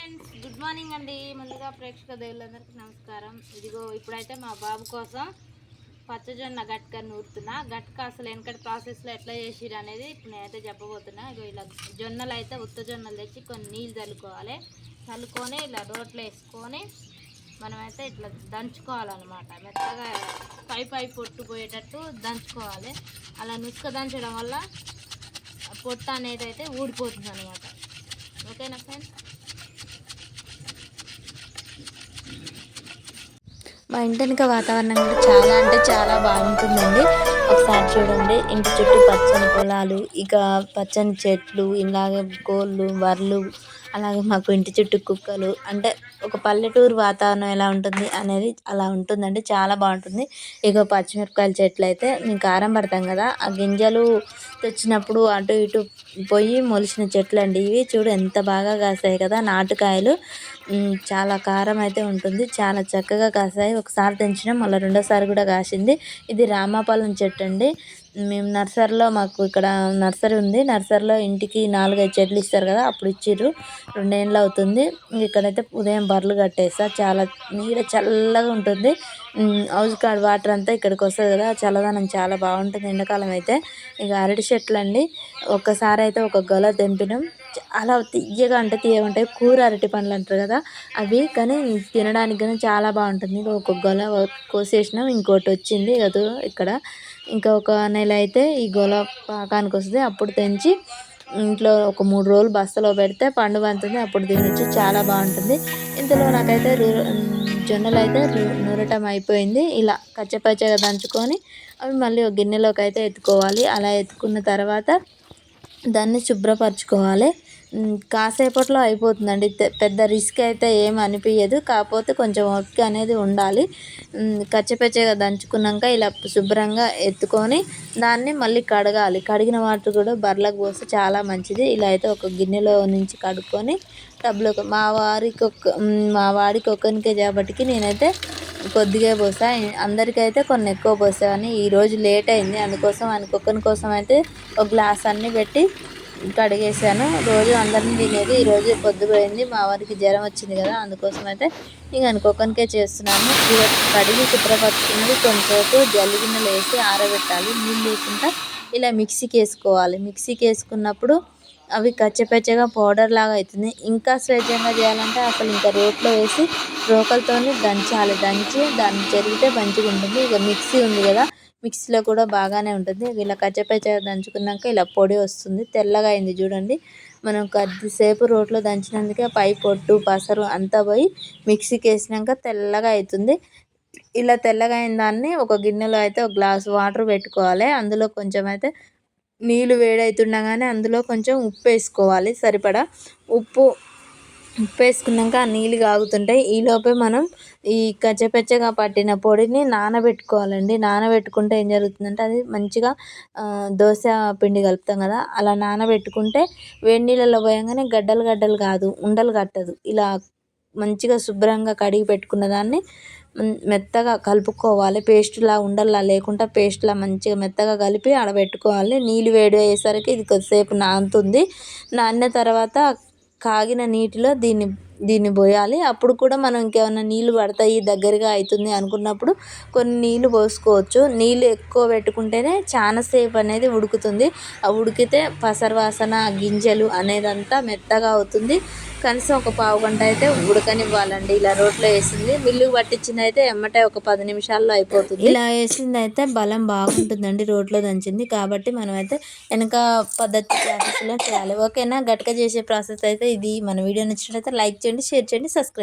Friends good morning అండి. ముందుగా ప్రేక్షక దేవులందరికీ నమస్కారం. ఇదిగో ఇప్పుడైతే మా బాబు కోసం పచ్చజొన్న గట్క నూరుతున్నా. గట్క అసలు వెనకటి ప్రాసెస్లో ఎట్లా చేసిరు అనేది ఇప్పుడు నేనైతే చెప్పబోతున్నా. ఇగో ఇలా జొన్నలు అయితే ఉత్త జొన్నలు తెచ్చి కొన్ని నీళ్ళు చల్లుకోవాలి. చల్లుకొని ఇలా రోట్లో వేసుకొని మనమైతే ఇట్లా దంచుకోవాలన్నమాట. మెత్తగా పై పై పొట్టు పోయేటట్టు దంచుకోవాలి. అలా నుసుక దంచడం వల్ల పొట్టు అనేది అయితే ఊడిపోతుంది అనమాట ఓకేనా ఫ్రెండ్స్ మా ఇంటి వెనుక వాతావరణం కూడా చాలా అంటే చాలా బాగుంటుందండి. ఒకసారి చూడండి ఇంటి చుట్టూ పచ్చని పొలాలు ఇక పచ్చని చెట్లు ఇలాగే కోళ్ళు బర్రెలు అలాగే మాకు ఇంటి చుట్టూ కుక్కలు. అంటే ఒక పల్లెటూరు వాతావరణం ఎలా ఉంటుంది అనేది అలా ఉంటుందండి చాలా బాగుంటుంది. ఇక పచ్చిమిరపకాయల చెట్లు అయితే మేము కారం పడతాం కదా ఆ గింజలు తెచ్చినప్పుడు అటు ఇటు పోయి మొలిచిన చెట్లు అండి ఇవి. చూడు ఎంత బాగా కాస్తాయి కదా నాటుకాయలు. చాలా కారం అయితే ఉంటుంది. చాలా చక్కగా కాసాయి. ఒకసారి తెంచినాం మళ్ళీ రెండోసారి కూడా కాసింది. ఇది రామాపాలెం చెట్టు అండి. మేము నర్సరీలో మాకు ఇక్కడ నర్సరీ ఉంది. నర్సరీలో ఇంటికి నాలుగైదు చెట్లు ఇస్తారు కదా అప్పుడు ఇచ్చిర్రు. రెండేళ్ళు అవుతుంది. ఇక్కడైతే ఉదయం బర్రెలు కట్టేస్తా చాలా నీడ చల్లగా ఉంటుంది. హౌస్ కాడ్ వాటర్ అంతా ఇక్కడికి వస్తుంది కదా చల్లదనం చాలా బాగుంటుంది ఎండాకాలం అయితే. ఇక అరటి చెట్లు అండి ఒక్కసారి అయితే ఒక గొల తెంపినాం. చాలా తీయగా అంటే తీయగా ఉంటాయి. కూర అరటి పండ్లు అంటారు కదా అవి కానీ తినడానికి కానీ చాలా బాగుంటుంది. ఒక గొల కోసేసినాం ఇంకోటి వచ్చింది. అదో ఇక్కడ ఇంకా ఒక నెల అయితే ఈ గొల పాకానికి వస్తుంది. అప్పుడు తెంచి ఇంట్లో ఒక మూడు రోజులు బస్తలో పెడితే పండు పంతుంది అప్పుడు తినొచ్చు చాలా బాగుంటుంది. ఇంతలో నాకైతే జొన్నలు అయితే నూరటం అయిపోయింది. ఇలా కచ్చపచ్చగా దంచుకొని అవి మళ్ళీ ఒక గిన్నెలోకి అయితే ఎత్తుకోవాలి. అలా ఎత్తుకున్న తర్వాత దాన్ని శుభ్రపరచుకోవాలి. కాసేపట్లో అయిపోతుందండి. పెద్ద రిస్క్ అయితే ఏం అనిపించదు కాకపోతే కొంచెం ఓపిక అనేది ఉండాలి. కచ్చపచ్చగా దంచుకున్నాక ఇలా శుభ్రంగా ఎత్తుకొని దాన్ని మళ్ళీ కడగాలి. కడిగిన వాటర్ కూడా బర్రెలకు పోస్తే చాలా మంచిది. ఇలా అయితే ఒక గిన్నెలో నుంచి కడుక్కొని టబ్లో మా వారికి ఒక మా వాడికి ఒక్కరికే కాబట్టి నేనైతే కొద్దిగా పోసా. అందరికైతే కొన్ని ఎక్కువ పోసాను ఈరోజు లేట్ అయింది. అందుకోసం అనుకొక్కని కోసం అయితే ఒక గ్లాస్ అన్నీ పెట్టి కడిగేసాను రోజు అందరిని తినేది ఈరోజు పొద్దుపోయింది మా వారికి జ్వరం వచ్చింది కదా అందుకోసం అయితే ఇంక అనుకోకనికే చేస్తున్నాను. కడిగి శుభ్రపరుచుకున్నది కొంతసేపు జల్లిగిన్నెలు వేసి ఆరబెట్టాలి. నీళ్ళు లేకుండా ఇలా మిక్సీకి వేసుకోవాలి. మిక్సీకి వేసుకున్నప్పుడు అవి కచ్చపచ్చగా పౌడర్ లాగా అవుతుంది ఇంకా స్వచ్ఛంగా చేయాలంటే అసలు ఇంకా రోట్లో వేసి రోకలితోని దంచాలి. దంచి దాన్ని జరిగితే మంచిగా ఉంటుంది. ఇక మిక్సీ ఉంది కదా మిక్సీలో కూడా బాగానే ఉంటుంది. ఇలా కచ్చపచ్చగా దంచుకున్నాక ఇలా పొడి వస్తుంది. తెల్లగా అయింది చూడండి. మనం కొద్దిసేపు రోట్లో దంచినందుకే పై పొట్టు పసరు అంతా పోయి మిక్సీకి వేసినాక తెల్లగా అవుతుంది ఇలా తెల్లగా అయిన దాన్ని ఒక గిన్నెలో అయితే ఒక గ్లాస్ వాటర్ పెట్టుకోవాలి. అందులో కొంచెం అయితే నీళ్ళు వేడవుతుండగానే అందులో కొంచెం ఉప్పు వేసుకోవాలి. సరిపడా ఉప్పు ఉప్పు వేసుకున్నాక ఆ నీళ్ళు కాగుతుంటాయి ఈలోపే మనం ఈ కచ్చపచ్చగా పట్టిన పొడిని నానబెట్టుకోవాలండి. నానబెట్టుకుంటే ఏం జరుగుతుందంటే అది మంచిగా దోశ పిండి కలుపుతాం కదా అలా నానబెట్టుకుంటే వేడి నీళ్ళలో పోయంగానే గడ్డలు గడ్డలు కాదు ఉండలు కట్టదు. ఇలా మంచిగా శుభ్రంగా కడిగి పెట్టుకున్న దాన్ని మెత్తగా కలుపుకోవాలి. పేస్ట్లా ఉండల్లా లేకుండా పేస్ట్లా మంచిగా మెత్తగా కలిపి ఆడబెట్టుకోవాలి. నీళ్ళు వేడి అయ్యేసరికి ఇది కొద్దిసేపు నానుతుంది. నానిన తర్వాత కాగిన నీటిలో దీన్ని దీన్ని పోయాలి అప్పుడు కూడా మనం ఇంకేమైనా నీళ్ళు పడతాయి దగ్గరగా అవుతుంది అనుకున్నప్పుడు కొన్ని నీళ్ళు పోసుకోవచ్చు. నీళ్ళు ఎక్కువ పెట్టుకుంటేనే చాలా సేపు అనేది ఉడుకుతుంది. ఆ ఉడికితే పసర్వాసన గింజలు అనేదంతా మెత్తగా అవుతుంది. కనీసం ఒక పావు గంట అయితే ఉడకనివ్వాలండి. ఇలా రోట్లో వేసింది. మిల్లు పట్టించింది అయితే ఎమ్మటే ఒక పది నిమిషాల్లో అయిపోతుంది. ఇలా వేసింది అయితే బలం బాగుంటుందండి. రోట్లో దంచింది కాబట్టి మనం అయితే వెనక పద్ధతి ప్రాసెస్లో చేయాలి. ఓకేనా? గట్క చేసే ప్రాసెస్ అయితే ఇది. మన వీడియో నచ్చినట్లయితే లైక్ చేయండి షేర్ చేయండి సబ్స్క్రైబ్